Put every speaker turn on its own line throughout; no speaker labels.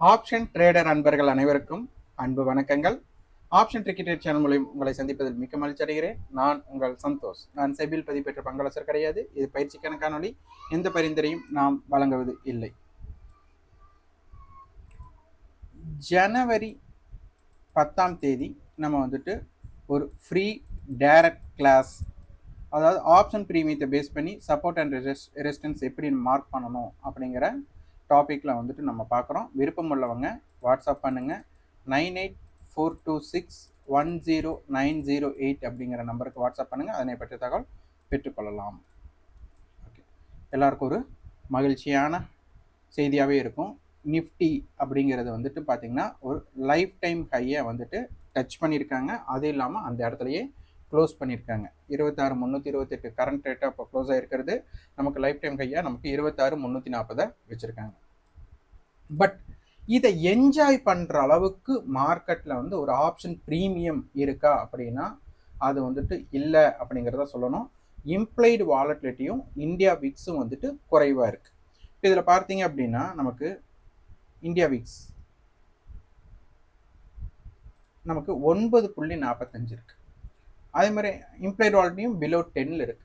Option trader அன்பர்கள் அனைவருக்கும் அன்பு வணக்கங்கள். ஆப்ஷன் டிக்கெட் சேனல் மூலம் உங்களை சந்திப்பதில் மிக்க மகிழ்ச்சி அடைகிறேன். நான் உங்கள் சந்தோஷ். நான் செபில் பதிவு பெற்ற பங்களாசர் கிடையாது. இது பயிற்சிக்கான காணொலி எந்த பரிந்துரையும் நாம் வழங்குவது இல்லை. ஜனவரி பத்தாம் தேதி நம்ம வந்துட்டு ஒரு ஃப்ரீ டைரக்ட் கிளாஸ் அதாவது ஆப்ஷன் ப்ரீமியத்தை பேஸ் பண்ணி சப்போர்ட் அண்ட் ரெசிஸ்டன்ஸ் எப்படி மார்க் பண்ணணும் அப்படிங்கிற டாப்பிக்கில் வந்துட்டு நம்ம பார்க்குறோம். விருப்பம் உள்ளவங்க வாட்ஸ்அப் பண்ணுங்கள் nine eight four two six one zero nine zero eight அப்படிங்கிற நம்பருக்கு வாட்ஸ்அப் பண்ணுங்கள் அதனை பற்றிய தகவல் பெற்றுக்கொள்ளலாம். ஓகே எல்லாருக்கும் ஒரு மகிழ்ச்சியான செய்தியாகவே இருக்கும். நிஃப்டி அப்படிங்கிறது வந்துட்டு பார்த்திங்கன்னா ஒரு லைஃப் டைம் ஹையை வந்துட்டு டச் பண்ணியிருக்காங்க. அது இல்லாமல் அந்த இடத்துலையே க்ளோஸ் பண்ணியிருக்காங்க. இருபத்தாறு முந்நூற்றி இருபத்தெட்டு கரண்ட் ரேட்டாக இப்போ க்ளோஸ் ஆகிருக்கிறது நமக்கு லைஃப் டைம் கையாக நமக்கு இருபத்தாறு முந்நூற்றி நாற்பதை வச்சுருக்காங்க. பட் இதை என்ஜாய் பண்ணுற அளவுக்கு மார்க்கெட்டில் வந்து ஒரு ஆப்ஷன் ப்ரீமியம் இருக்கா அப்படின்னா அது வந்துட்டு இல்லை அப்படிங்கிறத சொல்லணும். இம்ப்ளைடு வாலட்டிலிட்டியும் இந்தியா விக்ஸும் வந்துட்டு குறைவாக இருக்குது இப்போ இதில் பார்த்தீங்க அப்படின்னா நமக்கு இந்தியா விக்ஸ் நமக்கு ஒன்பது புள்ளி நாற்பத்தஞ்சு இருக்குது அதே மாதிரி இம்ப்ளைட் வாலட்டியும் பிலோ டென்னில் இருக்குது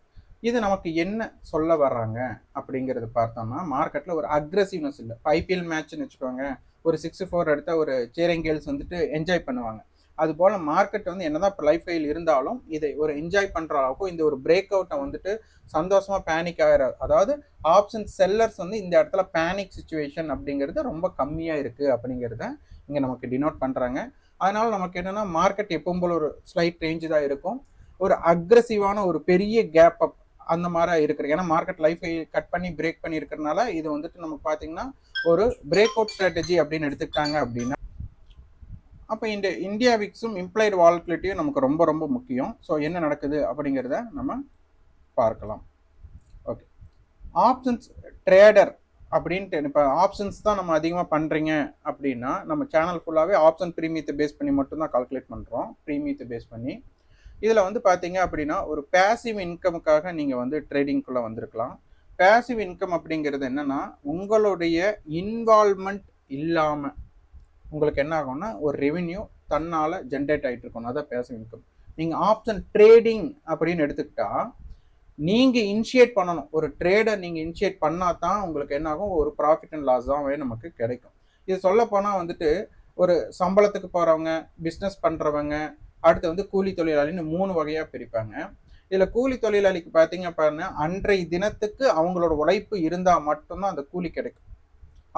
இது நமக்கு என்ன சொல்ல வர்றாங்க அப்படிங்கிறது பார்த்தோம்னா மார்க்கெட்டில் ஒரு அக்ரெசிவ்னஸ் இல்லை. இப்போ ஐபிஎல் மேட்ச்னு வச்சுக்கோங்க. ஒரு சிக்ஸ் ஃபோர் எடுத்த ஒரு சேரங்கேல்ஸ் வந்துட்டு என்ஜாய் பண்ணுவாங்க. அதுபோல் மார்க்கெட் வந்து என்னதான் இப்போ லைஃப் ஃபைல் இருந்தாலும் இதை ஒரு என்ஜாய் பண்ணுற அளவுக்கு இந்த ஒரு பிரேக் அவுட்டை வந்துட்டு சந்தோஷமாக பேனிக் ஆகிற அதாவது ஆப்ஷன் செல்லர்ஸ் வந்து இந்த இடத்துல பேனிக் சுச்சுவேஷன் அப்படிங்கிறது ரொம்ப கம்மியாக இருக்குது அப்படிங்கிறத இங்கே நமக்கு டினோட் பண்ணுறாங்க அதனால நமக்கு என்னென்னா மார்க்கெட் எப்பவும் போல் ஒரு ஸ்லைட் ரேஞ்சு தான் இருக்கும். ஒரு அக்ரஸிவான ஒரு பெரிய கேப் அப் அந்த மாதிரி இருக்கிறது ஏன்னா மார்க்கெட் லைஃபை கட் பண்ணி பிரேக் பண்ணி இருக்கிறனால இது வந்துட்டு நமக்கு பார்த்தீங்கன்னா ஒரு பிரேக் அவுட் ஸ்ட்ராட்டஜி அப்படின்னு எடுத்துக்கிட்டாங்க அப்படின்னா அப்போ இந்த இந்தியா விக்ஸும் இம்ப்ளைடு வால்டிலிட்டியும் நமக்கு ரொம்ப ரொம்ப முக்கியம். ஸோ என்ன நடக்குது அப்படிங்கிறத நம்ம பார்க்கலாம். ஓகே ஆப்ஷன்ஸ் ட்ரேடர் அப்படின்ட்டு இப்போ ஆப்ஷன்ஸ் தான் நம்ம அதிகமாக பண்ணுறீங்க அப்படின்னா நம்ம சேனல் ஃபுல்லாகவே ஆப்ஷன் ப்ரீமியத்தை பேஸ் பண்ணி மட்டும்தான் கால்குலேட் பண்ணுறோம் ப்ரீமியத்தை பேஸ் பண்ணி. இதில் வந்து பார்த்தீங்க அப்படின்னா ஒரு பேசிவ் இன்கமுக்காக நீங்கள் வந்து ட்ரேடிங்குள்ளே வந்திருக்கலாம். பேசிவ் இன்கம் அப்படிங்கிறது என்னென்னா உங்களுடைய இன்வால்மெண்ட் இல்லாமல் உங்களுக்கு என்ன ஆகும்னா ஒரு ரெவின்யூ தன்னால் ஜென்ரேட் ஆகிட்டு இருக்கணும். அதான் பேசிவ் இன்கம் நீங்கள் ஆப்ஷன் ட்ரேடிங் அப்படின்னு எடுத்துக்கிட்டால் நீங்கள் இனிஷியேட் பண்ணணும். ஒரு ட்ரேடை நீங்கள் இனிஷியேட் பண்ணால் தான் உங்களுக்கு என்னாகும் ஒரு ப்ராஃபிட் அண்ட் லாஸ் தான் நமக்கு கிடைக்கும். இது சொல்லப்போனால் வந்துட்டு ஒரு சம்பளத்துக்கு போகிறவங்க பிஸ்னஸ் பண்ணுறவங்க அடுத்து வந்து கூலி தொழிலாளின்னு மூணு வகையாக பிரிப்பாங்க. இதில் கூலி தொழிலாளிக்கு பார்த்தீங்க பாருங்க அன்றைய தினத்துக்கு அவங்களோட உழைப்பு இருந்தால் மட்டும்தான் அந்த கூலி கிடைக்கும்.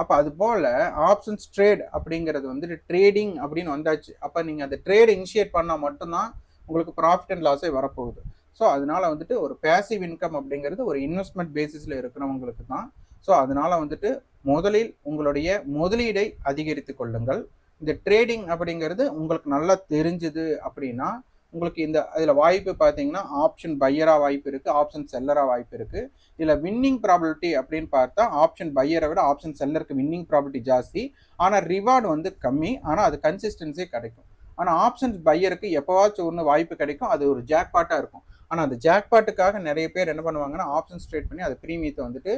அப்போ அது போல் ஆப்ஷன்ஸ் ட்ரேட் அப்படிங்கிறது வந்துட்டு ட்ரேடிங் அப்படின்னு வந்தாச்சு. அப்போ நீங்கள் அந்த ட்ரேட் இனிஷியேட் பண்ணால் மட்டும்தான் உங்களுக்கு ப்ராஃபிட் அண்ட் லாஸே வரப்போகுது. ஸோ அதனால வந்துட்டு ஒரு பேசிவ் இன்கம் அப்படிங்கிறது ஒரு இன்வெஸ்ட்மெண்ட் பேசிஸில் இருக்கிறவங்களுக்கு தான். ஸோ அதனால வந்துட்டு முதலில் உங்களுடைய முதலீடை அதிகரித்து கொள்ளுங்கள். இந்த ட்ரேடிங் அப்படிங்கிறது உங்களுக்கு நல்லா தெரிஞ்சுது அப்படின்னா உங்களுக்கு இந்த இதில் வாய்ப்பு பார்த்தீங்கன்னா ஆப்ஷன் பையராக வாய்ப்பு இருக்குது ஆப்ஷன் செல்லராக வாய்ப்பு இருக்குது இதில் வின்னிங் ப்ராபிலிட்டி அப்படின்னு பார்த்தா ஆப்ஷன் பையரை விட ஆப்ஷன் செல்லருக்கு வின்னிங் ப்ராபிலிட்டி ஜாஸ்தி. ஆனால் ரிவார்டு வந்து கம்மி. ஆனால் அது கன்சிஸ்டன்சியே கிடைக்கும். ஆனால் ஆப்ஷன்ஸ் பையருக்கு எப்போவாச்சும் ஒன்று வாய்ப்பு கிடைக்கும். அது ஒரு ஜாக்பாட்டாக இருக்கும். ஆனால் அந்த ஜாக்பாட்டுக்காக நிறைய பேர் என்ன பண்ணுவாங்கன்னா ஆப்ஷன்ஸ் ட்ரேட் பண்ணி அது ப்ரீமியத்தை வந்துட்டு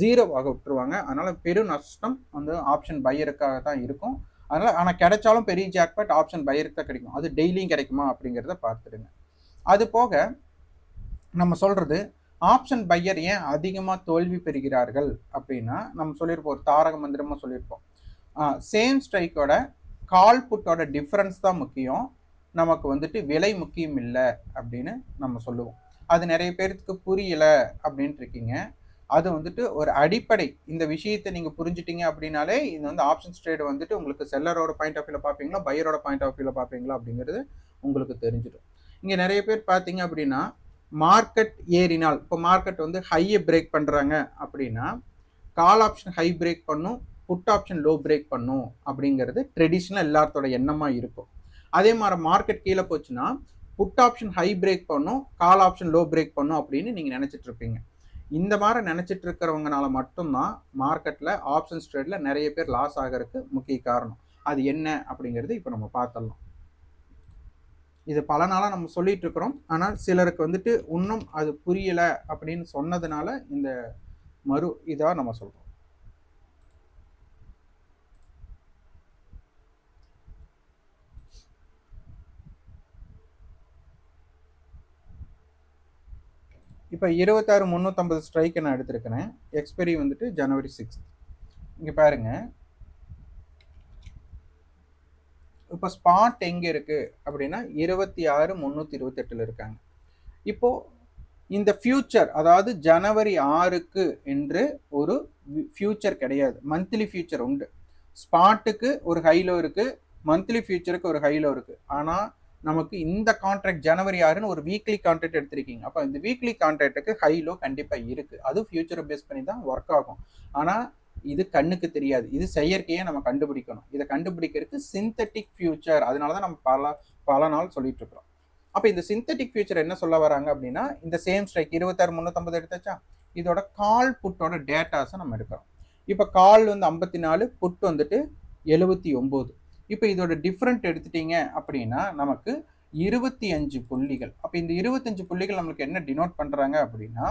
ஜீரோ ஆக விட்டுருவாங்க. அதனால் பெரும் நஷ்டம் வந்து ஆப்ஷன் பையருக்காக தான் இருக்கும். அதனால் ஆனால் கிடைச்சாலும் பெரிய ஜாக்பாட் ஆப்ஷன் பையருக்கு தான் கிடைக்கும். அது டெய்லியும் கிடைக்குமா அப்படிங்கிறத பார்த்துடுங்க. அது போக நம்ம சொல்கிறது ஆப்ஷன் பையர் ஏன் அதிகமாக தோல்வி பெறுகிறார்கள் அப்படின்னா நம்ம சொல்லியிருப்போம் ஒரு தாரக மந்திரமாக சொல்லியிருப்போம். சேம் ஸ்ட்ரைக்கோட கால் புட்டோட டிஃப்ரென்ஸ் தான் முக்கியம். நமக்கு வந்துட்டு விலை முக்கியம் இல்லை அப்படின்னு நம்ம சொல்லுவோம். அது நிறைய பேர்த்துக்கு புரியலை அப்படின்ட்டு இருக்கீங்க. அது வந்துட்டு ஒரு அடிப்படை. இந்த விஷயத்தை நீங்கள் புரிஞ்சிட்டீங்க அப்படின்னாலே இது வந்து ஆப்ஷன்ஸ் ட்ரேடு வந்துட்டு உங்களுக்கு செல்லரோட பாயிண்ட் ஆஃப் வியூவில் பார்ப்பீங்களா பையரோட பாயிண்ட் ஆஃப் வியூவில் பார்ப்பீங்களா அப்படிங்கிறது உங்களுக்கு தெரிஞ்சிடும். இங்கே நிறைய பேர் பார்த்தீங்க அப்படின்னா மார்க்கெட் ஏறினால் இப்போ மார்க்கெட் வந்து ஹையை பிரேக் பண்ணுறாங்க அப்படின்னா கால் ஆப்ஷன் ஹை பிரேக் பண்ணும் புட் ஆப்ஷன் லோ பிரேக் பண்ணும் அப்படிங்கிறது ட்ரெடிஷ்னல் எல்லாத்தோட எண்ணமாக இருக்கும். அதே மாதிரி மார்க்கெட் கீழே போச்சுன்னா புட் ஆப்ஷன் ஹை பிரேக் பண்ணும் கால் ஆப்ஷன் லோ பிரேக் பண்ணும் அப்படின்னு நீங்கள் நினச்சிட்டு இருப்பீங்க. இந்த மாதிரி நினச்சிட்டு இருக்கிறவங்கனால மட்டும்தான் மார்க்கெட்டில் ஆப்ஷன்ஸ் ட்ரேடில் நிறைய பேர் லாஸ் ஆகிறதுக்கு முக்கிய காரணம். அது என்ன அப்படிங்கிறது இப்போ நம்ம பார்த்துடலாம். இது பல நாளாக நம்ம சொல்லிட்டு இருக்கிறோம். ஆனால் சிலருக்கு வந்துட்டு இன்னும் அது புரியலை அப்படின்னு சொன்னதுனால இந்த மறு இதாக நம்ம சொல்கிறோம் இப்போ இருபத்தாறு முந்நூற்றம்பது ஸ்ட்ரைக்கை நான் எடுத்திருக்கிறேன். எக்ஸ்பைரி வந்துட்டு ஜனவரி சிக்ஸ் இங்கே பாருங்கள் இப்போ ஸ்பாட் எங்கே இருக்குது அப்படின்னா இருபத்தி ஆறு முந்நூற்றி இருபத்தெட்டில் இருக்காங்க. இப்போது இந்த ஃப்யூச்சர் அதாவது ஜனவரி ஆறுக்கு என்று ஒரு ஃப்யூச்சர் கிடையாது. மந்த்லி ஃப்யூச்சர் உண்டு. ஸ்பாட்டுக்கு ஒரு ஹைலோ இருக்குது மந்த்லி ஃப்யூச்சருக்கு ஒரு ஹைலோ இருக்குது ஆனால் நமக்கு இந்த கான்ட்ராக்ட் ஜனவரி ஆறுன்னு ஒரு வீக்லி கான்ட்ராக்ட் எடுத்திருக்கீங்க. அப்போ இந்த வீக்லி கான்ட்ராக்டுக்கு ஹைலோ கண்டிப்பாக இருக்குது அது ஃபியூச்சரை பேஸ் பண்ணி தான் ஒர்க் ஆகும். ஆனால் இது கண்ணுக்கு தெரியாது. இது செயற்கையை நம்ம கண்டுபிடிக்கணும். இதை கண்டுபிடிக்கிறதுக்கு சிந்தட்டிக் ஃபியூச்சர் அதனால தான் நம்ம பல பல நாள் சொல்லிட்டு இருக்கிறோம். அப்போ இந்த சிந்தட்டிக் ஃபியூச்சர் என்ன சொல்ல வராங்க அப்படின்னா இந்த சேம் ஸ்ட்ரைக் இருபத்தாறு முந்நூற்றம்பது எடுத்தாச்சா? இதோட கால் புட்டோட டேட்டாஸை நம்ம எடுக்கிறோம். இப்போ கால் வந்து ஐம்பத்தி நாலு புட் வந்துட்டு எழுபத்தி ஒம்பது. இப்போ இதோட டிஃப்ரெண்ட் எடுத்துட்டீங்க அப்படின்னா நமக்கு இருபத்தி அஞ்சு புள்ளிகள். அப்போ இந்த இருபத்தஞ்சு புள்ளிகள் நம்மளுக்கு என்ன டினோட் பண்ணுறாங்க அப்படின்னா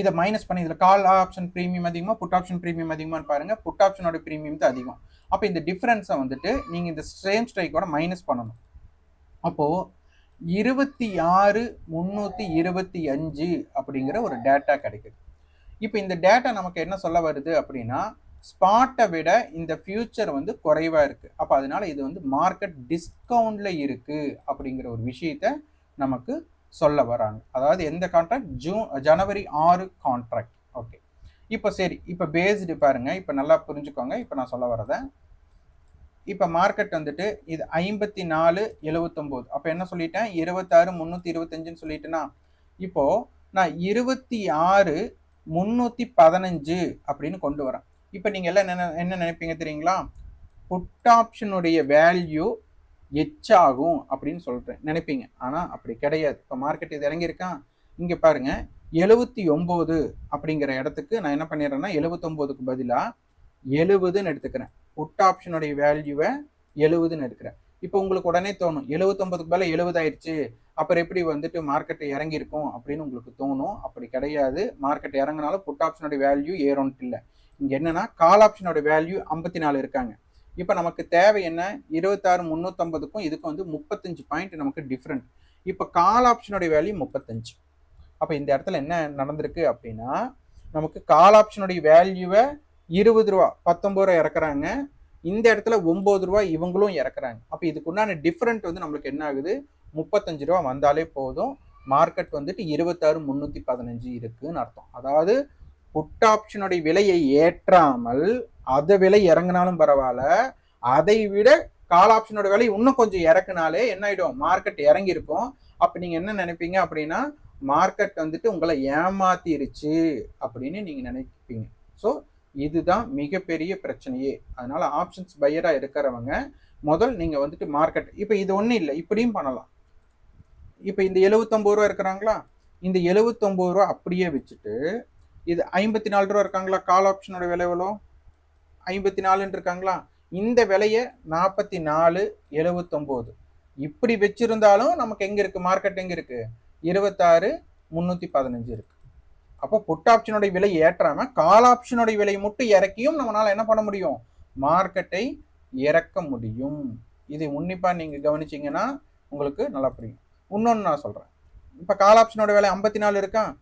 இதை மைனஸ் பண்ணி இதில் கால் ஆப்ஷன் ப்ரீமியம் அதிகமாக புட் ஆப்ஷன் ப்ரீமியம் அதிகமானு பாருங்கள் புட் ஆப்ஷனோட ப்ரீமியம் தான் அதிகம். அப்போ இந்த டிஃப்ரென்ஸை வந்துட்டு நீங்கள் இந்த சேம் ஸ்ட்ரைக்கோட மைனஸ் பண்ணணும். அப்போது இருபத்தி ஆறு முந்நூற்றி இருபத்தி அஞ்சு அப்படிங்கிற ஒரு டேட்டா கிடைக்குது. இப்போ இந்த டேட்டா நமக்கு என்ன சொல்ல வருது அப்படின்னா ஸ்பாட்டை விட இந்த ஃபியூச்சர் வந்து குறைவாக இருக்குது அப்போ அதனால இது வந்து மார்க்கெட் டிஸ்கவுண்டில் இருக்குது அப்படிங்கிற ஒரு விஷயத்த நமக்கு சொல்ல வராங்க. அதாவது எந்த கான்ட்ராக்ட் ஜூன் ஜனவரி ஆறு கான்ட்ராக்ட் ஓகே இப்போ சரி இப்போ பேஸ்டு பாருங்க. இப்போ நல்லா புரிஞ்சுக்கோங்க. இப்போ நான் சொல்ல வரதை இப்போ மார்க்கெட் வந்துட்டு இது ஐம்பத்தி நாலு எழுவத்தொம்போது. அப்போ என்ன சொல்லிட்டேன்? இருபத்தாறு முந்நூற்றி இருபத்தஞ்சுன்னு சொல்லிட்டேன்னா இப்போது நான் இருபத்தி ஆறு முந்நூற்றி பதினஞ்சு அப்படின்னு கொண்டு வரேன். இப்போ நீங்கள் எல்லாம் என்ன என்ன நினைப்பீங்க தெரியுங்களா? புட் ஆப்ஷனுடைய வேல்யூ எச்சாகும் அப்படின்னு சொல்கிறேன் நினைப்பீங்க. ஆனால் அப்படி கிடையாது. இப்போ மார்க்கெட் இது இறங்கியிருக்கான் இங்கே பாருங்கள் எழுபத்தி ஒம்பது அப்படிங்கிற இடத்துக்கு நான் என்ன பண்ணிடுறேன்னா எழுபத்தொம்போதுக்கு பதிலாக எழுபதுன்னு எடுத்துக்கிறேன். புட் ஆப்ஷனுடைய வேல்யூவை எழுபதுன்னு எடுக்கிறேன். இப்போ உங்களுக்கு உடனே தோணும் எழுபத்தொம்பதுக்கு மேலே எழுபதாயிடுச்சி அப்புறம் எப்படி வந்துட்டு மார்க்கெட் இறங்கியிருக்கும் அப்படின்னு உங்களுக்கு தோணும். அப்படி கிடையாது. மார்க்கெட் இறங்கினாலும் புட் ஆப்ஷனுடைய வேல்யூ ஏறோன்ட்டு இல்லை. இங்கே என்னன்னா கால் ஆப்ஷனோட வேல்யூ ஐம்பத்தி நாலு இருக்காங்க. இப்போ நமக்கு தேவை என்ன? இருபத்தாறு முந்நூற்றம்பதுக்கும் இதுக்கும் வந்து முப்பத்தஞ்சு பாயிண்ட் நமக்கு டிஃப்ரெண்ட் இப்போ கால் ஆப்ஷனுடைய வேல்யூ முப்பத்தஞ்சு. அப்போ இந்த இடத்துல என்ன நடந்திருக்கு அப்படின்னா நமக்கு கால் ஆப்ஷனுடைய வேல்யூவை இருபது ரூபா பத்தொம்பது ரூபா இறக்குறாங்க. இந்த இடத்துல ஒம்பது ரூபா இவங்களும் இறக்குறாங்க. அப்போ இதுக்கு உண்டான டிஃப்ரெண்ட் வந்து நம்மளுக்கு என்ன ஆகுது? முப்பத்தஞ்சு ரூபா வந்தாலே போதும். மார்க்கெட் வந்துட்டு இருபத்தாறு முந்நூற்றி பதினஞ்சு இருக்குன்னு அர்த்தம். அதாவது புட் ஆப்ஷனுடைய விலையை ஏற்றாமல் அதை விலை இறங்கினாலும் பரவாயில்ல. அதை விட கால் ஆப்ஷனோட விலை இன்னும் கொஞ்சம் இறக்குனாலே என்ன ஆயிடும்? மார்க்கெட் இறங்கி இருக்கும் அப்ப நீங்க என்ன நினைப்பீங்க அப்படின்னா மார்க்கெட் வந்துட்டு உங்களை ஏமாத்திருச்சு அப்படின்னு நீங்க நினைப்பீங்க. ஸோ இதுதான் மிகப்பெரிய பிரச்சனையே. அதனால ஆப்ஷன்ஸ் பையராக இருக்கிறவங்க முதல் நீங்க வந்துட்டு மார்க்கெட் இப்போ இது ஒன்றும் இல்லை இப்படியும் பண்ணலாம். இப்போ இந்த எழுவத்தொம்பது ரூபா இருக்கிறாங்களா? இந்த எழுவத்தொம்பது ரூபா அப்படியே வச்சுட்டு இது ஐம்பத்தி நாலு ரூபா இருக்காங்களா? கால் ஆப்ஷனோட விலை எவ்வளோ ஐம்பத்தி நாலுன்னு இருக்காங்களா? இந்த விலையை நாற்பத்தி நாலு எழுவத்தொம்போது. இப்படி வச்சுருந்தாலும் நமக்கு எங்கே இருக்குது மார்க்கெட் எங்கே இருக்குது இருபத்தாறு முந்நூற்றி பதினஞ்சு இருக்குது அப்போ புட் ஆப்ஷனுடைய விலை ஏற்றாமல் கால் ஆப்ஷனுடைய விலை மட்டும் இறக்கியும் நம்மளால் என்ன பண்ண முடியும்? மார்க்கெட்டை இறக்க முடியும். இதை உன்னிப்பாக நீங்கள் கவனிச்சிங்கன்னா உங்களுக்கு நல்லா புரியும். இன்னொன்று நான் சொல்கிறேன் இப்போ கால் ஆப்ஷனோட விலை ஐம்பத்தி நாலு இருக்கான்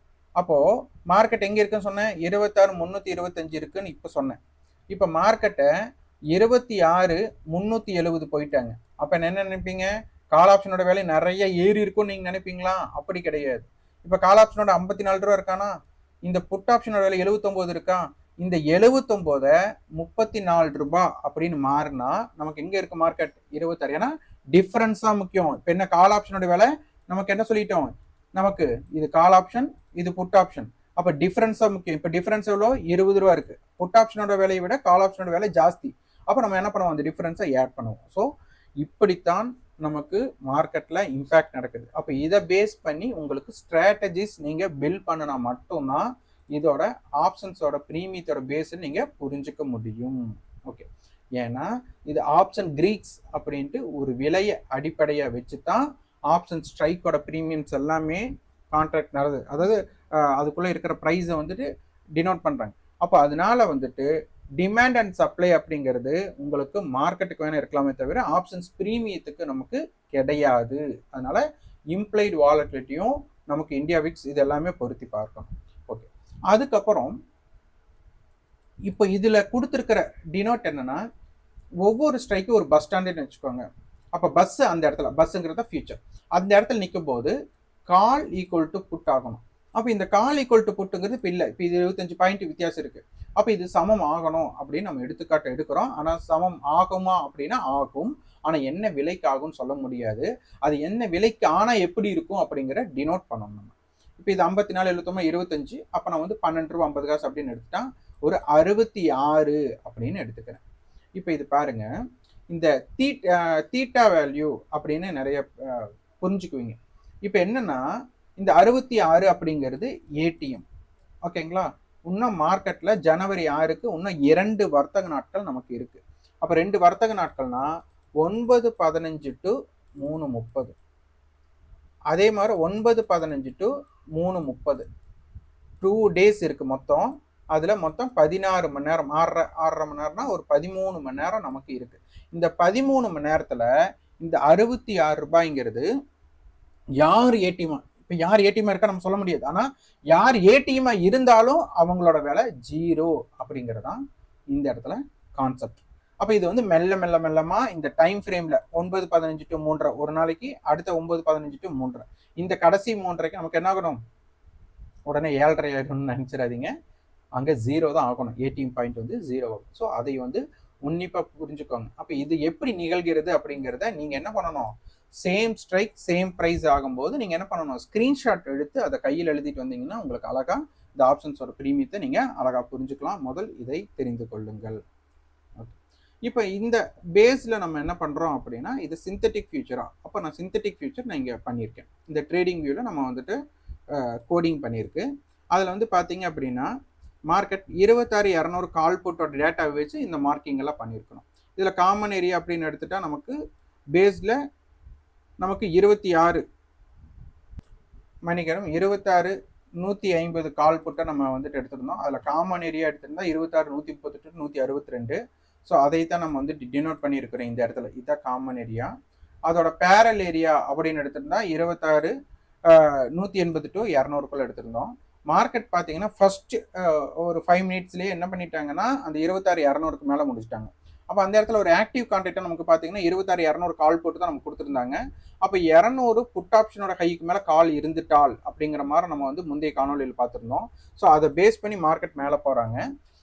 அப்போது மார்க்கெட் எங்கே இருக்குன்னு சொன்னேன்? இருபத்தாறு முந்நூற்றி இருபத்தஞ்சு இருக்குன்னு இப்போ சொன்னேன். இப்போ மார்க்கெட்டை இருபத்தி ஆறு முந்நூற்றி எழுபது போயிட்டாங்க. அப்போ என்ன நினைப்பீங்க? கால் ஆப்ஷனோட விலை நிறைய ஏறி இருக்கும்னு நீங்கள் நினைப்பீங்களா? அப்படி கிடையாது. இப்போ கால் ஆப்ஷனோட ஐம்பத்தி நாலு ரூபா இருக்கானா? இந்த புட் ஆப்ஷனோட விலை எழுபத்தொம்போது இருக்கா? இந்த எழுபத்தொம்போதை முப்பத்தி நாலு ரூபா அப்படின்னு மாறினா நமக்கு எங்கே இருக்குது மார்க்கெட் இருபத்தாறு. ஏன்னா டிஃப்ரென்ஸ் தான் முக்கியம். இப்போ என்ன கால் ஆப்ஷனோட விலை? நமக்கு என்ன சொல்லிட்டோம்? நமக்கு இது கால் ஆப்ஷன் இது புட் ஆப்ஷன் அப்போ டிஃப்ரென்ஸாக முக்கியம். இப்போ டிஃப்ரென்ஸ் எவ்வளோ? இருபது ரூபா இருக்குது புட் ஆப்ஷனோட விலையை விட கால் ஆப்ஷனோட விலை ஜாஸ்தி. அப்போ நம்ம என்ன பண்ணுவோம்? அந்த டிஃப்ரென்ஸை ஆட் பண்ணுவோம். ஸோ இப்படித்தான் நமக்கு மார்க்கெட்டில் இம்பேக்ட் நடக்குது. அப்போ இதை பேஸ் பண்ணி உங்களுக்கு ஸ்ட்ராட்டஜிஸ் நீங்கள் பில்ட் பண்ணினா மட்டும்தான் இதோட ஆப்ஷன்ஸோட ப்ரீமியத்தோட பேஸை நீங்கள் புரிஞ்சுக்க முடியும். ஓகே ஏன்னா இது ஆப்ஷன் கிரீக்ஸ் அப்படின்ட்டு ஒரு விலையை அடிப்படையாக வச்சு தான் ஆப்ஷன் ஸ்ட்ரைக்கோட ப்ரீமியம்ஸ் எல்லாமே கான்ட்ராக்ட் நடது அதாவது அதுக்குள்ளே இருக்கிற ப்ரைஸை வந்துட்டு டினோட் பண்ணுறாங்க அப்போ அதனால வந்துட்டு டிமாண்ட் அண்ட் சப்ளை அப்படிங்கிறது உங்களுக்கு மார்க்கெட்டுக்கு வேணால் இருக்கலாமே தவிர ஆப்ஷன்ஸ் ப்ரீமியத்துக்கு நமக்கு கிடையாது. அதனால இம்ப்ளைடு வாலட்டிலிட்டியும் நமக்கு இந்தியா விக்ஸ் இது எல்லாமே பொருத்தி பார்க்கணும். ஓகே அதுக்கப்புறம் இப்போ இதில் கொடுத்துருக்கிற டினோட் என்னென்னா ஒவ்வொரு ஸ்ட்ரைக்கும் ஒரு பஸ் ஸ்டாண்டுன்னு வச்சுக்கோங்க. அப்போ பஸ்ஸு அந்த இடத்துல பஸ்ஸுங்கிறத ஃபியூச்சர் அந்த இடத்துல நிற்கும் போது கால் ஈக்குவல் டு புட் ஆகணும். அப்போ இந்த கால் ஈக்குவல் டு புட்டுங்கிறது இப்போ இல்லை. இப்போ இது இருபத்தஞ்சு பாயிண்ட் வித்தியாசம் இருக்குது அப்போ இது சமம் ஆகணும் அப்படின்னு நம்ம எடுத்துக்காட்டு எடுக்கிறோம். ஆனால் சமம் ஆகுமா அப்படின்னா ஆகும். ஆனால் என்ன விலைக்கு ஆகும்னு சொல்ல முடியாது. அது என்ன விலைக்கு ஆனால் எப்படி இருக்கும் அப்படிங்கிற டினோட் பண்ணணும் நம்ம. இப்போ இது ஐம்பத்தி நாலு எழுபத்தொம்பது இருபத்தஞ்சு. அப்போ நான் வந்து பன்னெண்டு ரூபா ஐம்பது காசு அப்படின்னு எடுத்துட்டா ஒரு அறுபத்தி ஆறு அப்படின்னு எடுத்துக்கிறேன். இப்போ இது பாருங்க. இந்த தீட் தீட்டா வேல்யூ அப்படின்னு நிறைய புரிஞ்சுக்குவீங்க. இப்போ என்னன்னா இந்த அறுபத்தி ஆறு அப்படிங்கிறது ஏடிஎம் ஓகேங்களா? இன்னும் மார்க்கெட்டில் ஜனவரி ஆறுக்கு இன்னும் இரண்டு வர்த்தக நாட்கள் நமக்கு இருக்குது அப்போ ரெண்டு வர்த்தக நாட்கள்னா ஒன்பது பதினஞ்சு டு மூணு முப்பது. அதே மாதிரி ஒன்பது பதினஞ்சு டு மூணு முப்பது. டூ டேஸ் இருக்குது மொத்தம். அதில் மொத்தம் பதினாறு மணி நேரம் ஆறரை ஆறரை மணி நேரம்னா ஒரு பதிமூணு மணி நேரம் நமக்கு இருக்குது இந்த பதிமூணு மணி நேரத்தில் இந்த அறுபத்தி ஆறு ரூபாய்ங்கிறது யார் ஏடிஎம் இப்போ யார் ஏடிஎம் இருக்கா நம்ம சொல்ல முடியாது. ஆனால் யார் ஏடிஎம்மா இருந்தாலும் அவங்களோட விலை ஜீரோ அப்படிங்கிறதான் இந்த இடத்துல கான்செப்ட் அப்போ இது வந்து மெல்ல மெல்ல மெல்லமா இந்த டைம் ஃப்ரேம்ல ஒன்பது பதினஞ்சு டு மூன்றரை ஒரு நாளைக்கு அடுத்த ஒன்பது பதினஞ்சு டு மூன்றரை. இந்த கடைசி மூன்றரைக்கு நமக்கு என்ன ஆகணும்? உடனே ஏழரை ஆகணும்னு நினச்சிடாதீங்க. அங்கே ஜீரோ தான் ஆகணும். ஏடிஎம் பாயிண்ட் வந்து ஜீரோ ஆகும். ஸோ அதை வந்து உன்னிப்பாக புரிஞ்சுக்கோங்க. அப்போ இது எப்படி நிகழ்கிறது அப்படிங்கிறத நீங்கள் என்ன பண்ணணும்? சேம் ஸ்ட்ரைக் சேம் ப்ரைஸ் ஆகும்போது நீங்கள் என்ன பண்ணணும்? ஸ்க்ரீன்ஷாட் எடுத்து அதை கையில் எழுதிட்டு வந்தீங்கன்னா உங்களுக்கு அழகாக இந்த ஆப்ஷன்ஸோட ப்ரீமியத்தை நீங்கள் அழகாக புரிஞ்சுக்கலாம். முதல் இதை தெரிந்து கொள்ளுங்கள். ஓகே இப்போ இந்த பேஸில் நம்ம என்ன பண்ணுறோம் அப்படின்னா இது சிந்தட்டிக் ஃபியூச்சராக அப்போ நான் சிந்தட்டிக் ஃபியூச்சர் நான் இங்கே பண்ணியிருக்கேன். இந்த ட்ரேடிங் வியூவில் நம்ம வந்துட்டு கோடிங் பண்ணியிருக்கு. அதில் வந்து பார்த்தீங்க அப்படின்னா மார்க்கெட் இருபத்தாறு இரநூறு கால் போட்டோட டேட்டாவை வச்சு இந்த மார்க்கிங்கெல்லாம் பண்ணியிருக்கணும். இதில் காமன் ஏரியா அப்படின்னு எடுத்துகிட்டா நமக்கு பேஸில் நமக்கு இருபத்தி ஆறு. மணிக்கரம் இருபத்தாறு நூற்றி ஐம்பது கால் புட்டை நம்ம வந்துட்டு எடுத்திருந்தோம். அதில் காமன் ஏரியா எடுத்திருந்தா இருபத்தாறு நூற்றி முப்பத்தெட்டு நூற்றி அறுபத்தி ரெண்டு. ஸோ அதை தான் நம்ம வந்து டினோட் பண்ணியிருக்கிறோம் இந்த இடத்துல. இதுதான் காமன் ஏரியா அதோட பேரல் ஏரியா அப்படின்னு எடுத்திருந்தா இருபத்தாறு நூற்றி எண்பது டு இரநூறுக்குள்ள எடுத்திருந்தோம். மார்க்கெட் பார்த்தீங்கன்னா ஃபர்ஸ்ட் ஒரு ஃபைவ் மினிட்ஸ்லேயே என்ன பண்ணிட்டாங்கன்னா அந்த இருபத்தாறு இரநூறுக்கு மேலே முடிச்சிட்டாங்க. அப்போ அந்த இடத்துல ஒரு ஆக்டிவ் கான்ட்ராக்டை நமக்கு பார்த்தீங்கன்னா இருபத்தாறு இரநூறு கால் போட்டு தான் நமக்கு கொடுத்துருந்தாங்க. அப்போ இரநூறு புட் ஆப்ஷனோட கைக்கு மேலே கால் இருந்துட்டால் அப்படிங்கிற மாதிரி நம்ம வந்து முந்தைய காணொலியில் பார்த்துருந்தோம் ஸோ அதை பேஸ் பண்ணி மார்க்கெட் மேலே போகிறாங்க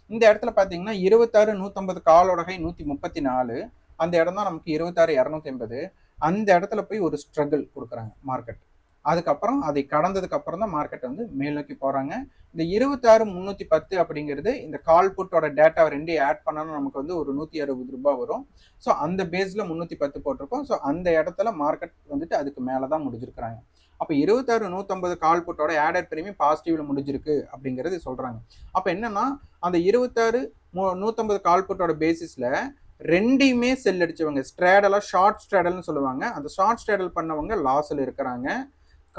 இந்த இடத்துல பார்த்தீங்கன்னா இருபத்தாறு நூற்றம்பது காலோட கை நூற்றி முப்பத்தி நாலு அந்த இடம் தான் நமக்கு இருபத்தாறு இரநூத்தி ஐம்பது. அந்த இடத்துல போய் ஒரு ஸ்ட்ரகிள் கொடுக்குறாங்க மார்க்கெட் அதுக்கப்புறம் அதை கடந்ததுக்கு அப்புறம் தான் மார்க்கெட் வந்து மேல் நோக்கி போகிறாங்க இந்த இருபத்தாறு முந்நூற்றி பத்து அப்படிங்கிறது இந்த கால் புட்டோட டேட்டா ரெண்டையும் ஆட் பண்ணாலும் நமக்கு வந்து ஒரு நூற்றி அறுபது ரூபாய் வரும். ஸோ அந்த பேஸில் முந்நூற்றி பத்து போட்டிருக்கோம். ஸோ அந்த இடத்துல மார்க்கெட் வந்துட்டு அதுக்கு மேலே தான் முடிஞ்சிருக்கிறாங்க. அப்போ இருபத்தாறு நூற்றம்பது கால் புட்டோட ஆடட் பிரீமியம் பாசிட்டிவ்ல முடிஞ்சிருக்கு அப்படிங்கிறது சொல்கிறாங்க அப்போ என்னன்னா அந்த இருபத்தாறு மு நூற்றம்பது கால் புட்டோட பேசிஸில் ரெண்டையுமே செல் அடிச்சவங்க ஸ்ட்ரேடலாக ஷார்ட் ஸ்ட்ராடல்னு சொல்லுவாங்க. அந்த ஷார்ட் ஸ்ட்ராடல் பண்ணவங்க லாஸில் இருக்கிறாங்க.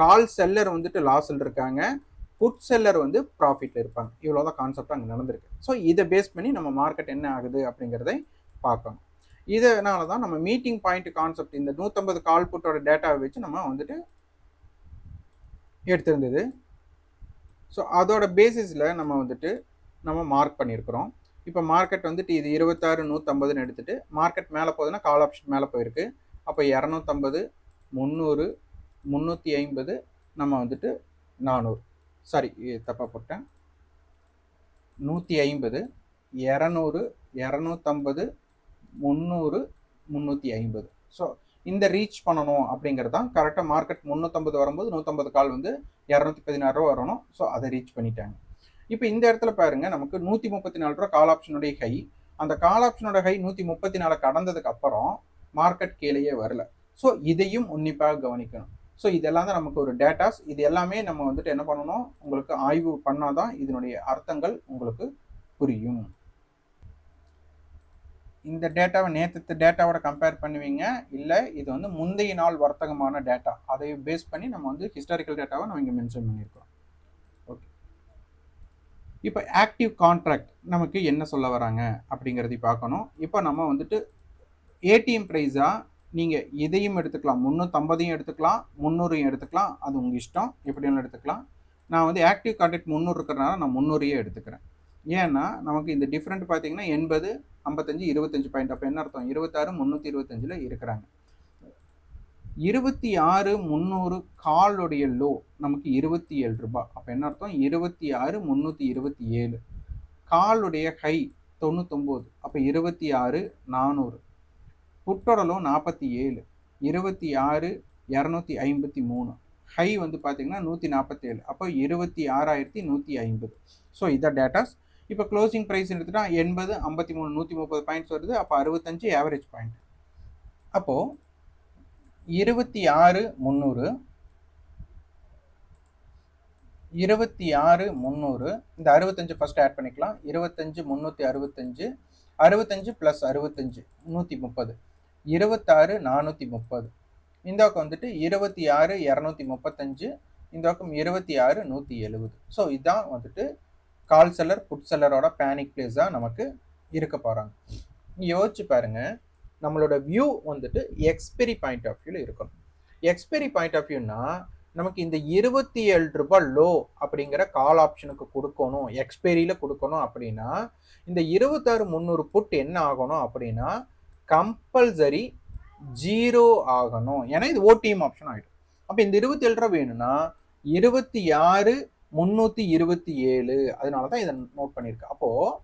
கால் செல்லர் வந்துட்டு லாஸில் இருக்காங்க. புட் செல்லர் வந்து ப்ராஃபிட்ல இருப்பாங்க. இவ்வளோதான் கான்செப்ட் அங்கே நடந்திருக்கு. ஸோ இதை பேஸ் பண்ணி நம்ம மார்க்கெட் என்ன ஆகுது அப்படிங்கிறதை பார்க்கணும். இதனால தான் நம்ம மீட்டிங் பாயிண்ட் கான்செப்ட் இந்த நூற்றம்பது கால் புட்டோட டேட்டாவை வச்சு நம்ம வந்துட்டு எடுத்திருந்தது. ஸோ அதோட பேசிஸில் நம்ம வந்துட்டு நம்ம மார்க் பண்ணியிருக்கிறோம். இப்போ மார்க்கெட் வந்துட்டு இது இருபத்தாறு நூற்றம்பதுன்னு எடுத்துட்டு மார்க்கெட் மேலே போகுதுன்னா கால் ஆப்ஷன் மேலே போயிருக்கு. அப்போ இரநூத்தம்பது முந்நூறு முந்நூற்றி ஐம்பது நம்ம வந்துட்டு நானூறு. சாரி தப்பாக போட்டேன். நூற்றி ஐம்பது இரநூறு இரநூத்தம்பது முந்நூறு முந்நூற்றி ஐம்பது. ஸோ இந்த ரீச் பண்ணணும் அப்படிங்கிறது தான் கரெக்டாக மார்க்கெட் முந்நூற்றம்பது வரும்போது நூற்றம்பது கால் வந்து இரநூத்தி பதினாறு ரூபா வரணும். ஸோ அதை ரீச் பண்ணிட்டாங்க. இப்போ இந்த இடத்துல பாருங்க நமக்கு நூற்றி முப்பத்தி நாலு ரூபா கால் ஆப்ஷனுடைய ஹை அந்த கால் ஆப்ஷனோட ஹை நூற்றி முப்பத்தி நாலு கடந்ததுக்கு அப்புறம் மார்க்கெட் கீழேயே வரல. ஸோ இதையும் உன்னிப்பாக கவனிக்கணும். ஸோ இதெல்லாம் தான் நமக்கு ஒரு டேட்டாஸ் இது எல்லாமே நம்ம வந்துட்டு என்ன பண்ணணும்? உங்களுக்கு ஆய்வு பண்ணாதான் இதனுடைய அர்த்தங்கள் உங்களுக்கு புரியும். இந்த டேட்டாவை நேற்று டேட்டாவோட கம்பேர் பண்ணுவீங்க. இல்லை இது வந்து முந்தைய நாள் வர்த்தகமான டேட்டா அதை பேஸ் பண்ணி நம்ம வந்து ஹிஸ்டாரிக்கல் டேட்டாவை நம்ம இங்கே மென்ஷன் பண்ணியிருக்கோம் ஓகே இப்போ ஆக்டிவ் கான்ட்ராக்ட் நமக்கு என்ன சொல்ல வராங்க? அப்படிங்கிறதை பார்க்கணும். இப்போ நம்ம வந்துட்டு ஏடிஎம் ப்ரைஸாக நீங்கள் இதையும் எடுத்துக்கலாம். முந்நூற்றம்பதையும் எடுத்துக்கலாம் முந்நூறையும் எடுத்துக்கலாம். அது உங்கள் இஷ்டம். எப்படியும் எடுத்துக்கலாம். நான் வந்து ஆக்டிவ் கான்டாக்ட் முந்நூறு இருக்கிறனால நான் முந்நூறையே எடுத்துக்கிறேன். ஏன்னா நமக்கு இந்த டிஃப்ரெண்ட் பார்த்தீங்கன்னா எண்பது ஐம்பத்தஞ்சு இருபத்தஞ்சு பாயிண்ட் அப்போ என்ன அர்த்தம்? இருபத்தாறு முந்நூற்றி இருபத்தஞ்சில் இருக்கிறாங்க. இருபத்தி ஆறு முந்நூறு காலுடைய லோ நமக்கு இருபத்தி ஏழு ரூபாய். அப்போ என்ன அர்த்தம்? இருபத்தி ஆறு முந்நூற்றி இருபத்தி ஏழு. காலுடைய ஹை தொண்ணூத்தொம்போது. அப்போ இருபத்தி ஆறு நானூறு. புட்டோடலோ நாற்பத்தி ஏழு இருபத்தி ஆறு இரநூத்தி ஐம்பத்தி மூணு. ஹை வந்து பார்த்தீங்கன்னா நூற்றி நாற்பத்தேழு அப்போ இருபத்தி ஆறாயிரத்தி நூற்றி ஐம்பது. ஸோ இதான் டேட்டாஸ் இப்போ க்ளோசிங் ப்ரைஸ் எடுத்துட்டால் எண்பது ஐம்பத்தி மூணு நூற்றி முப்பது பாயிண்ட்ஸ் வருது அப்போ அறுபத்தஞ்சு ஆவரேஜ் பாயிண்ட் அப்போது இருபத்தி ஆறு முந்நூறு இருபத்தி ஆறு முந்நூறு இந்த அறுபத்தஞ்சு ஃபஸ்ட் ஆட் பண்ணிக்கலாம். இருபத்தஞ்சு முந்நூற்றி அறுபத்தஞ்சு அறுபத்தஞ்சு ப்ளஸ் அறுபத்தஞ்சு நூற்றி முப்பது. இருபத்தாறு நானூற்றி முப்பது. இந்த பக்கம் வந்துட்டு இருபத்தி ஆறு இரநூத்தி முப்பத்தஞ்சு இந்த பக்கம் இருபத்தி ஆறு நூற்றி எழுபது ஸோ இதுதான் வந்துட்டு கால் செல்லர் புட் செல்லரோட பேனிக் பிளேஸாக நமக்கு இருக்க போகிறாங்க யோசிச்சு பாருங்க நம்மளோட வியூ வந்துட்டு எக்ஸ்பெரி பாயிண்ட் ஆஃப் வியூவில் இருக்கணும். எக்ஸ்பெரி பாயிண்ட் ஆஃப் வியூனா நமக்கு இந்த இருபத்தி ஏழு ரூபாய் லோ அப்படிங்கிற கால் ஆப்ஷனுக்கு கொடுக்கணும் எக்ஸ்பெரியில் கொடுக்கணும் அப்படின்னா இந்த இருபத்தாறு முந்நூறு புட் என்ன ஆகணும் அப்படின்னா கம்பல்சரி ஜீரோ ஆகணும். ஏன்னா இது ஓடிஎம் ஆப்ஷன் ஆகிடும் அப்போ இந்த இருபத்தி ஏழு ரூபா வேணும்னா இருபத்தி ஆறு முந்நூற்றி இருபத்தி ஏழு அதனால தான் இதை நோட் பண்ணியிருக்கேன் அப்போது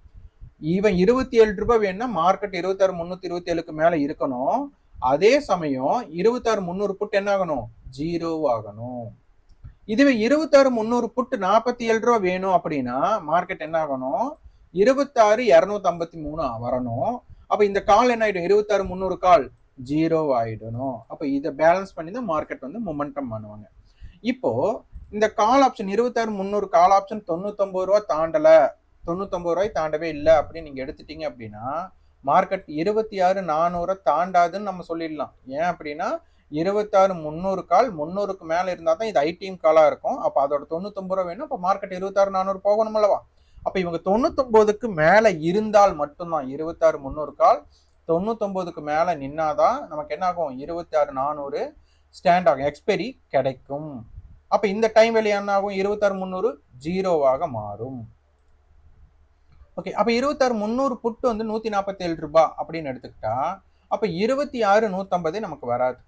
இவன் இருபத்தி ஏழு ரூபாய் வேணும்னா மார்க்கெட் இருபத்தாறு முந்நூற்றி இருபத்தி ஏழுக்கு மேலே இருக்கணும். அதே சமயம் இருபத்தாறு முந்நூறு புட் என்ன ஆகணும்? ஜீரோ ஆகணும். இதுவே இருபத்தாறு முந்நூறு புட்டு நாற்பத்தி ஏழு ரூபா வேணும் அப்படின்னா மார்க்கெட் என்ன ஆகணும்? இருபத்தாறு இரநூத்தி ஐம்பத்தி மூணு வரணும். அப்ப இந்த கால் என்ன ஆயிடும்? இருபத்தாறு முந்நூறு கால் ஜீரோ ஆயிடணும். அப்ப இதை பேலன்ஸ் பண்ணி தான் மார்க்கெட் வந்து மொமெண்டம் பண்ணுவாங்க. இப்போ இந்த கால் ஆப்ஷன் இருபத்தாறு முந்நூறு கால் ஆப்ஷன் தொண்ணூத்தொம்பது ரூபா தாண்டல. தொண்ணூத்தொம்பது ரூபாய் தாண்டவே இல்லை அப்படின்னு நீங்க எடுத்துட்டீங்க அப்படின்னா மார்க்கெட் இருபத்தி ஆறு நானூறை தாண்டாதுன்னு நம்ம சொல்லிடலாம். ஏன் அப்படின்னா இருபத்தாறு முந்நூறு கால் முந்நூறுக்கு மேலே இருந்தால் தான் இது ஐடிஎம் காலாக இருக்கும். அப்போ அதோட தொண்ணூத்தொம்பது ரூபா வேணும். அப்போ மார்க்கெட் இருபத்தாறு நானூறு போகணும் அல்லவா? அப்போ இவங்க தொண்ணூத்தொம்போதுக்கு மேலே இருந்தால் மட்டும்தான் இருபத்தாறு முந்நூறு கால். தொண்ணூத்தொம்போதுக்கு மேலே நின்னாதான் நமக்கு என்ன ஆகும்? இருபத்தி ஆறு நானூறு ஸ்டாண்ட் ஆகும். எக்ஸ்பெரி கிடைக்கும். அப்போ இந்த டைம் வெளியே என்ன ஆகும்? இருபத்தாறு முந்நூறு ஜீரோவாக மாறும். ஓகே அப்போ இருபத்தாறு முந்நூறு புட்டு வந்து நூற்றி நாற்பத்தேழு ரூபாய் அப்படின்னு எடுத்துக்கிட்டா அப்போ இருபத்தி ஆறு நூற்றம்பதே நமக்கு வராது.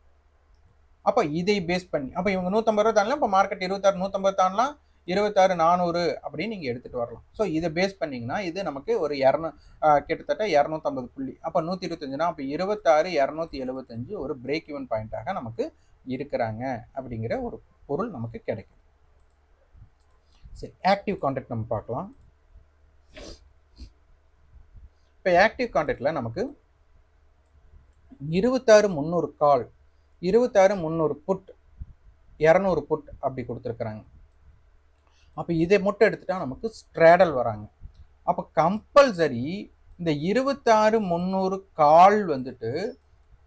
அப்போ இதை பேஸ் பண்ணி அப்போ இவங்க நூற்றம்பது ரூபா தாண்டலாம் இப்போ மார்க்கெட் இருபத்தாறு நூற்றம்பது தாண்டலாம். இருபத்தாறு நானூறு அப்படின்னு நீங்கள் எடுத்துகிட்டு வரலாம். ஸோ இதை பேஸ் பண்ணிங்கன்னா இது நமக்கு ஒரு இரநூ கிட்டத்தட்ட இரநூத்தம்பது புள்ளி. அப்போ நூற்றி இருபத்தஞ்சுனா அப்போ இருபத்தாறு இரநூத்தி எழுபத்தஞ்சு ஒரு பிரேக் ஈவன் பாயிண்ட்டாக நமக்கு இருக்கிறாங்க அப்படிங்கிற ஒரு பொருள் நமக்கு கிடைக்கும் சரி ஆக்டிவ் கான்டாக்ட் நம்ம பார்க்கலாம். இப்போ ஆக்டிவ் கான்டாக்டில் நமக்கு இருபத்தாறு முந்நூறு கால் இருபத்தாறு முந்நூறு புட் இரநூறு புட் அப்படி கொடுத்துருக்குறாங்க. அப்போ இதை மட்டும் எடுத்துட்டால் நமக்கு ஸ்ட்ராடல் வராங்க. அப்போ கம்பல்சரி இந்த இருபத்தாறு முந்நூறு கால் வந்துட்டு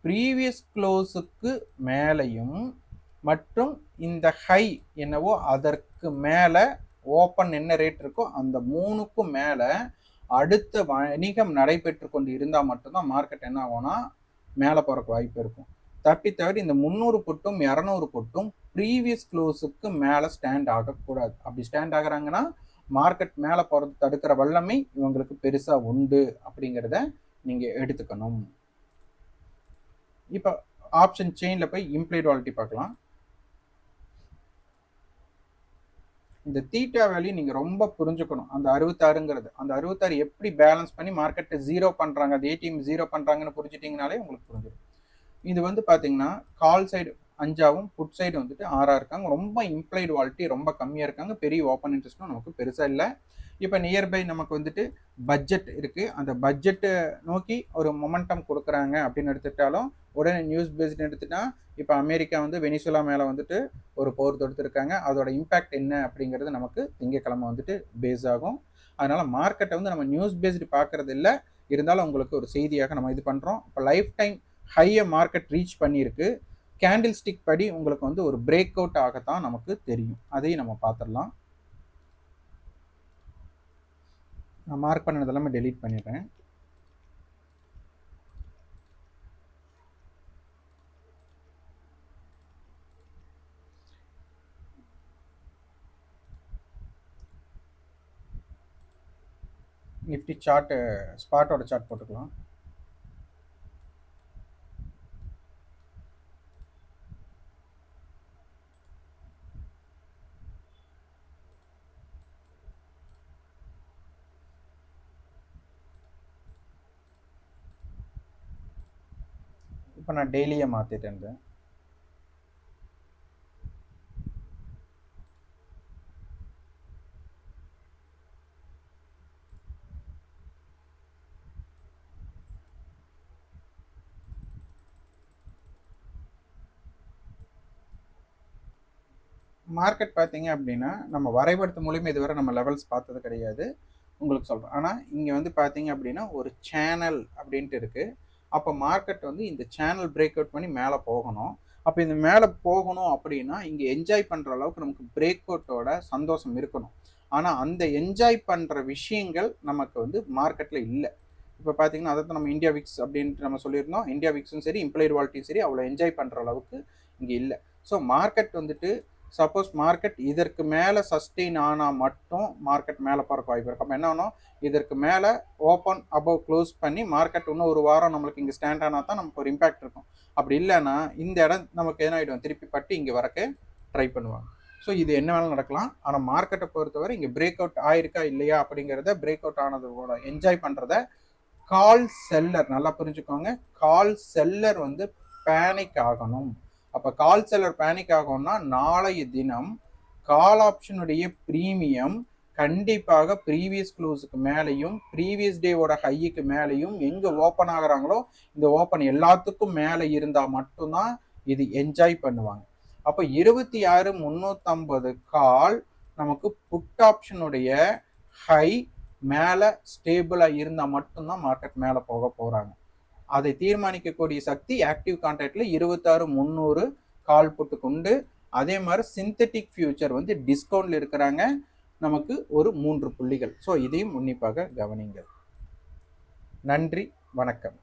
ப்ரீவியஸ் க்ளோஸுக்கு மேலேயும் மற்றும் இந்த ஹை என்னவோ அதற்கு மேலே ஓப்பன் என்ன ரேட் இருக்கோ அந்த மூணுக்கும் மேலே அடுத்த வணிகம் நடைபெற்று கொண்டு இருந்தால் மட்டும்தான் மார்க்கெட் என்ன ஆகும்னா மேலே போகிறக்கு வாய்ப்பு இருக்கும். தப்பி தவிர இந்த முந்நூறு புட்டும் இரநூறு புட்டும் ப்ரீவியஸ் க்ளோஸுக்கு மேலே ஸ்டாண்ட் ஆகக்கூடாது. அப்படி ஸ்டாண்ட் ஆகுறாங்கன்னா மார்க்கெட் மேலே போகிறது தடுக்கிற வல்லமை இவங்களுக்கு பெருசாக உண்டு அப்படிங்கிறத நீங்கள் எடுத்துக்கணும். இப்போ ஆப்ஷன் செயினில் போய் இம்ப்ளைட் வாலிட்டி பார்க்கலாம். இந்த தீட்டா வேல்யூ நீங்கள் ரொம்ப புரிஞ்சுக்கணும். அந்த அறுபத்தாறுங்கிறது. அந்த அறுபத்தாறு எப்படி பேலன்ஸ் பண்ணி மார்க்கெட்டை ஜீரோ பண்ணுறாங்க அது ஏடிஎம் ஜீரோ பண்ணுறாங்கன்னு புரிஞ்சுட்டிங்கனாலே உங்களுக்கு புரிஞ்சிடும். இது வந்து பார்த்தீங்கன்னா கால் சைடு அஞ்சாவும் புட் சைடு வந்துட்டு ஆறாக இருக்காங்க. ரொம்ப இம்ப்ளைடு வாலிட்டி ரொம்ப கம்மியாக இருக்காங்க. பெரிய ஓப்பன் இன்ட்ரெஸ்ட்டும் நமக்கு பெருசாக இல்லை. இப்போ நியர்பை நமக்கு வந்துட்டு பட்ஜெட் இருக்குது அந்த பட்ஜெட்டை நோக்கி ஒரு மொமெண்டம் கொடுக்குறாங்க அப்படின்னு எடுத்துட்டாலும் உடனே நியூஸ் பேஸ்ட் எடுத்துட்டா இப்போ அமெரிக்கா வந்து வெனிசுலா மேலே வந்துட்டு ஒரு போர் தொடுத்துருக்காங்க. அதோட இம்பேக்ட் என்ன அப்படிங்கிறது நமக்கு திங்கக்கிழமை வந்துட்டு பேஸ் ஆகும். அதனால் மார்க்கெட்டை வந்து நம்ம நியூஸ் பேஸ்டு பார்க்குறது இல்லை. இருந்தாலும் உங்களுக்கு ஒரு செய்தியாக நம்ம இது பண்ணுறோம் இப்போ லைஃப் டைம் ஹையை மார்க்கெட் ரீச் பண்ணியிருக்கு. கேண்டில் ஸ்டிக் படி உங்களுக்கு வந்து ஒரு பிரேக் அவுட் ஆகத்தான் நமக்கு தெரியும். அதையும் நம்ம பார்த்துடலாம். நான் மார்க் பண்ணது எல்லாமே டெலீட் பண்ணிடுறேன். நிஃப்டி சார்ட்டு ஸ்பாட்டோட சார்ட் போட்டுக்கலாம். இப்போ நான் டெய்லியை மாற்றிட்டேன் மார்க்கெட் பார்த்தீங்க அப்படின்னா நம்ம வரைபடத்து மூலியமாக இதுவரை நம்ம லெவல்ஸ் பார்த்தது கிடையாது. உங்களுக்கு சொல்கிறேன் ஆனால் இங்கே வந்து பார்த்தீங்க அப்படின்னா ஒரு சேனல் அப்படின்ட்டு இருக்குது அப்போ மார்க்கெட் வந்து இந்த சேனல் பிரேக் அவுட் பண்ணி மேலே போகணும். அப்போ இந்த மேலே போகணும் அப்படின்னா இங்கே என்ஜாய் பண்ணுற அளவுக்கு நமக்கு பிரேக் அவுட்டோட சந்தோஷம் இருக்கணும். ஆனால் அந்த என்ஜாய் பண்ணுற விஷயங்கள் நமக்கு வந்து மார்க்கெட்டில் இல்லை. இப்போ பார்த்தீங்கன்னா அதை நம்ம இந்தியா விக்ஸ் அப்படின்ட்டு நம்ம சொல்லியிருந்தோம். இந்தியா விக்ஸும் சரி இம்ப்ளாய்டு வால்ட்டியும் சரி அவ்வளோ என்ஜாய் பண்ணுற அளவுக்கு இங்கே இல்லை. ஸோ மார்க்கெட் வந்துட்டு சப்போஸ் மார்க்கெட் இதற்கு மேலே சஸ்டெயின் ஆனால் மட்டும் மார்க்கெட் மேலே போகிறக்கு வாய்ப்பு இருக்கும் அப்போ என்ன ஆகும் இதற்கு மேலே ஓப்பன் அபவ் க்ளோஸ் பண்ணி மார்க்கெட் இன்னும் ஒரு வாரம் நம்மளுக்கு இங்கே ஸ்டாண்ட் ஆனால் தான் நமக்கு ஒரு இம்பேக்ட் இருக்கும். அப்படி இல்லைன்னா இந்த இடம் நமக்கு என்ன ஆகிடும் திருப்பி பட்டு இங்கே வரக்கு ட்ரை பண்ணுவாங்க. ஸோ இது என்ன வேணாலும் நடக்கலாம். ஆனால் மார்க்கெட்டை பொறுத்தவரை இங்கே பிரேக் அவுட் ஆயிருக்கா இல்லையா அப்படிங்கிறத பிரேக் அவுட் ஆனதோட என்ஜாய் பண்ணுறத கால் செல்லர் நல்லா புரிஞ்சுக்கோங்க. கால் செல்லர் வந்து பேனிக் ஆகணும். அப்போ கால் செல்லர் பேனிக் ஆகும்னா நாளைய தினம் கால் ஆப்ஷனுடைய ப்ரீமியம் கண்டிப்பாக ப்ரீவியஸ் க்ளோஸுக்கு மேலேயும் ப்ரீவியஸ் டேவோட ஹையுக்கு மேலேயும் எங்கே ஓப்பன் ஆகுறாங்களோ இந்த ஓப்பன் எல்லாத்துக்கும் மேலே இருந்தால் மட்டும்தான் இது என்ஜாய் பண்ணுவாங்க. அப்போ இருபத்தி ஆறு முந்நூற்றம்பது கால் நமக்கு புட் ஆப்ஷனுடைய ஹை மேலே ஸ்டேபிளாக இருந்தால் மட்டும்தான் மார்க்கெட் மேலே போக போகிறாங்க அதை தீர்மானிக்கக்கூடிய சக்தி ஆக்டிவ் கான்ட்ராக்ட்ல இருபத்தாறு முந்நூறு கால் போட்டு கொண்டு அதே மாதிரி சிந்தட்டிக் ஃபியூச்சர் வந்து டிஸ்கவுண்டில் இருக்கிறாங்க. நமக்கு ஒரு மூன்று புள்ளிகள். ஸோ இதையும் உன்னிப்பாக கவனிங்கள். நன்றி வணக்கம்.